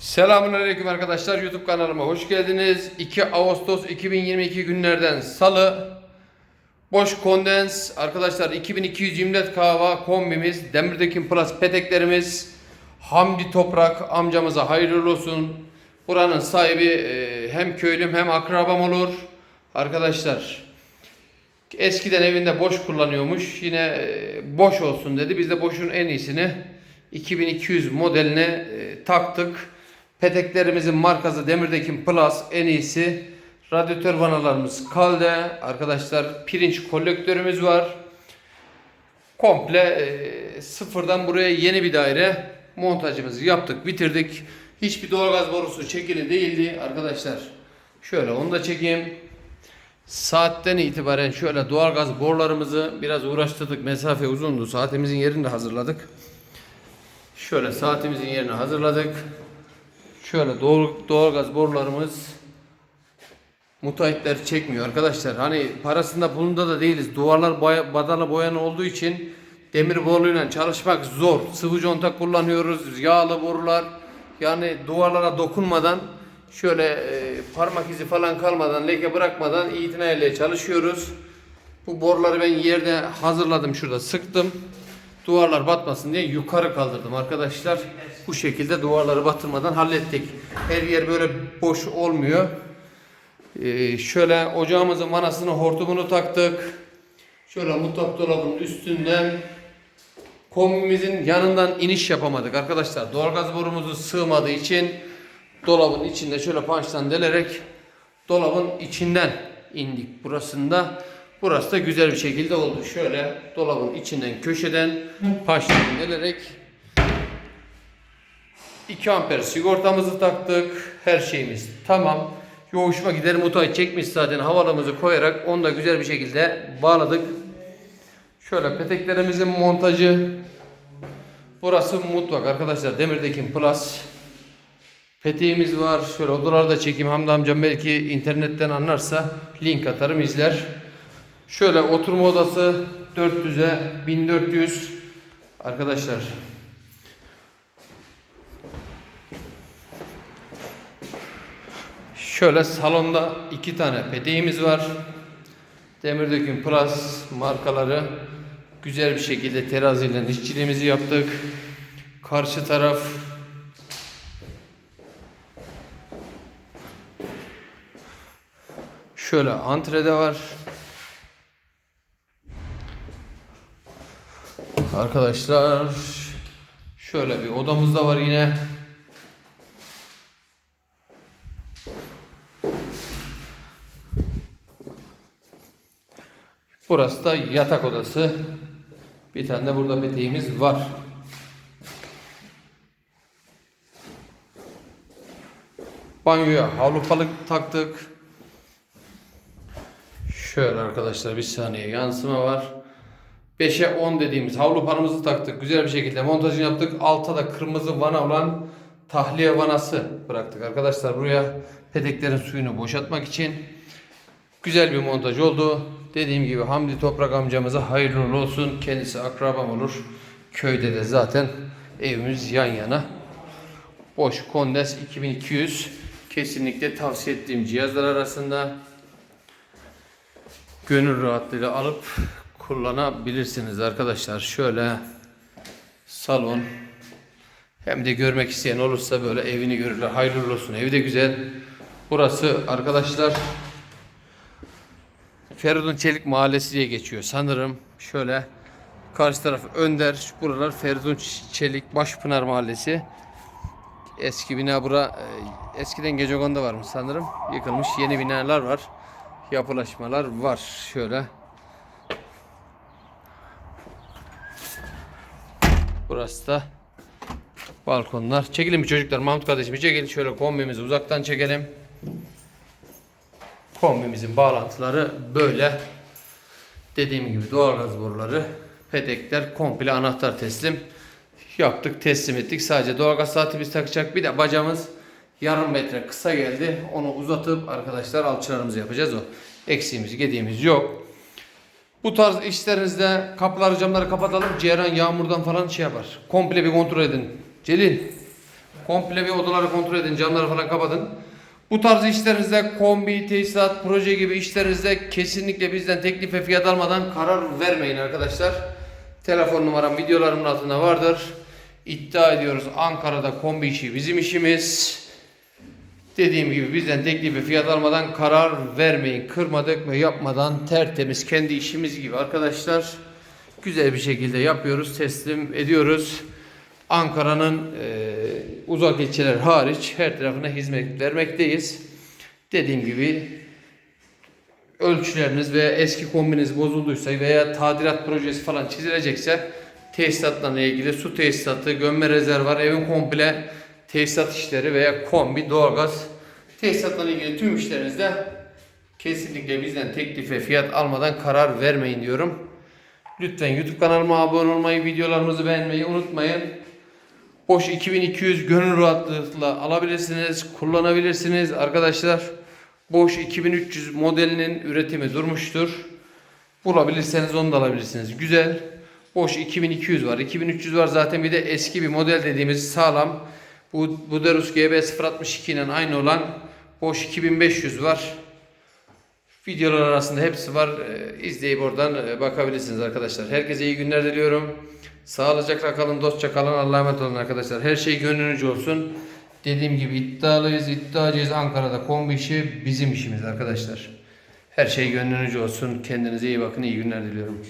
Selamünaleyküm arkadaşlar YouTube kanalıma hoş geldiniz. 2 Ağustos 2022 günlerden Salı Boş kondens arkadaşlar 2200 imlet kahva kombimiz, Demirdekin Plus peteklerimiz, Hamdi Toprak amcamıza hayırlı olsun. Buranın sahibi e, hem köylüm hem akrabam olur. Arkadaşlar eskiden evinde boş kullanıyormuş. Yine e, boş olsun dedi. Biz de boşun en iyisini 2200 modeline e, taktık. Peteklerimizin markası Demirdekin Plus en iyisi. Radyatör vanalarımız kalde. Arkadaşlar pirinç kolektörümüz var. Komple e, sıfırdan buraya yeni bir daire montajımızı yaptık, bitirdik. Hiçbir doğalgaz borusu çekili değildi arkadaşlar. Şöyle onu da çekeyim. Saatten itibaren şöyle doğalgaz borularımızı biraz uğraştırdık. Mesafe uzundu. Saatimizin yerini de hazırladık. Şöyle saatimizin yerini hazırladık. Şöyle doğal, doğalgaz borularımız müteahhitler çekmiyor arkadaşlar. Hani parasında bununda da değiliz. Duvarlar boya, badana boyan olduğu için demir boruyla çalışmak zor. Sıvı conta kullanıyoruz. Yağlı borular. Yani duvarlara dokunmadan şöyle e, parmak izi falan kalmadan, leke bırakmadan itinayla çalışıyoruz. Bu boruları ben yerde hazırladım şurada sıktım. Duvarlar batmasın diye yukarı kaldırdım arkadaşlar. Bu şekilde duvarları batırmadan hallettik. Her yer böyle boş olmuyor. Ee, şöyle ocağımızın vanasını hortumunu taktık. Şöyle mutfak dolabının üstünden kombimizin yanından iniş yapamadık arkadaşlar. Doğalgaz borumuzu sığmadığı için dolabın içinde şöyle pançtan delerek dolabın içinden indik burasında. Burası da güzel bir şekilde oldu. Şöyle dolabın içinden köşeden pançtan delerek 2 amper sigortamızı taktık. Her şeyimiz tamam. Yoğuşma gider mutay çekmiş zaten havalımızı koyarak onu da güzel bir şekilde bağladık. Şöyle peteklerimizin montajı. Burası mutfak arkadaşlar. Demirdekin Plus. Peteğimiz var. Şöyle odaları da çekeyim. Hamdi amcam belki internetten anlarsa link atarım izler. Şöyle oturma odası 400'e 1400 arkadaşlar. Şöyle salonda iki tane peteğimiz var. Demirdöküm Plus markaları güzel bir şekilde teraziyle işçiliğimizi yaptık. Karşı taraf şöyle antrede var. Arkadaşlar şöyle bir odamız da var yine. Burası da yatak odası. Bir tane de burada peteğimiz var. Banyoya havlu palık taktık. Şöyle arkadaşlar bir saniye yansıma var. 5'e 10 dediğimiz havlu panımızı taktık. Güzel bir şekilde montajını yaptık. Altta da kırmızı vana olan tahliye vanası bıraktık arkadaşlar. Buraya peteklerin suyunu boşaltmak için. Güzel bir montaj oldu. Dediğim gibi Hamdi Toprak amcamıza hayırlı olsun. Kendisi akrabam olur. Köyde de zaten evimiz yan yana. Boş Kondes 2200 kesinlikle tavsiye ettiğim cihazlar arasında. Gönül rahatlığıyla alıp kullanabilirsiniz arkadaşlar. Şöyle salon hem de görmek isteyen olursa böyle evini görürler. Hayırlı olsun. Evi de güzel. Burası arkadaşlar Feridun Çelik Mahallesi diye geçiyor sanırım. Şöyle karşı taraf Önder, buralar Feridun Çelik Başpınar Mahallesi. Eski bina bura e, eskiden Gecekonda varmış sanırım. Yıkılmış yeni binalar var. Yapılaşmalar var. Şöyle. Burası da balkonlar. Çekilin mi çocuklar? Mahmut kardeşim çekilin. Şöyle kombimizi uzaktan çekelim. Kombimizin bağlantıları böyle. Dediğim gibi doğalgaz boruları, petekler komple anahtar teslim. Yaptık, teslim ettik. Sadece doğalgaz saatimiz takacak. Bir de bacamız yarım metre kısa geldi. Onu uzatıp arkadaşlar alçılarımızı yapacağız o. Eksiğimiz, gediğimiz yok. Bu tarz işlerinizde kapıları camları kapatalım. Ceyran yağmurdan falan şey yapar. Komple bir kontrol edin. Celil. Komple bir odaları kontrol edin, camları falan kapatın. Bu tarz işlerinizde kombi, tesisat, proje gibi işlerinizde kesinlikle bizden teklif ve fiyat almadan karar vermeyin arkadaşlar. Telefon numaram videolarımın altında vardır. İddia ediyoruz Ankara'da kombi işi bizim işimiz. Dediğim gibi bizden teklif fiyat almadan karar vermeyin. Kırma dökme yapmadan tertemiz kendi işimiz gibi arkadaşlar. Güzel bir şekilde yapıyoruz, teslim ediyoruz. Ankara'nın e, uzak ilçeler hariç her tarafına hizmet vermekteyiz. Dediğim gibi ölçüleriniz ve eski kombiniz bozulduysa veya tadilat projesi falan çizilecekse tesisatlarla ilgili su tesisatı, gömme rezervuar, evin komple tesisat işleri veya kombi, doğalgaz tesisatlarla ilgili tüm işlerinizde kesinlikle bizden teklif ve fiyat almadan karar vermeyin diyorum. Lütfen YouTube kanalıma abone olmayı, videolarımızı beğenmeyi unutmayın. Boş 2200 gönül rahatlıkla alabilirsiniz, kullanabilirsiniz arkadaşlar. Boş 2300 modelinin üretimi durmuştur. Bulabilirseniz onu da alabilirsiniz. Güzel. Boş 2200 var. 2300 var zaten bir de eski bir model dediğimiz sağlam. Bu Buderus GB062 ile aynı olan Boş 2500 var. Videolar arasında hepsi var. Ee, İzleyip oradan e, bakabilirsiniz arkadaşlar. Herkese iyi günler diliyorum. Sağlıcakla kalın, dostça kalın. Allah'a emanet olun arkadaşlar. Her şey gönlünüzce olsun. Dediğim gibi iddialıyız, iddiacıyız. Ankara'da kombi işi bizim işimiz arkadaşlar. Her şey gönlünüzce olsun. Kendinize iyi bakın. İyi günler diliyorum.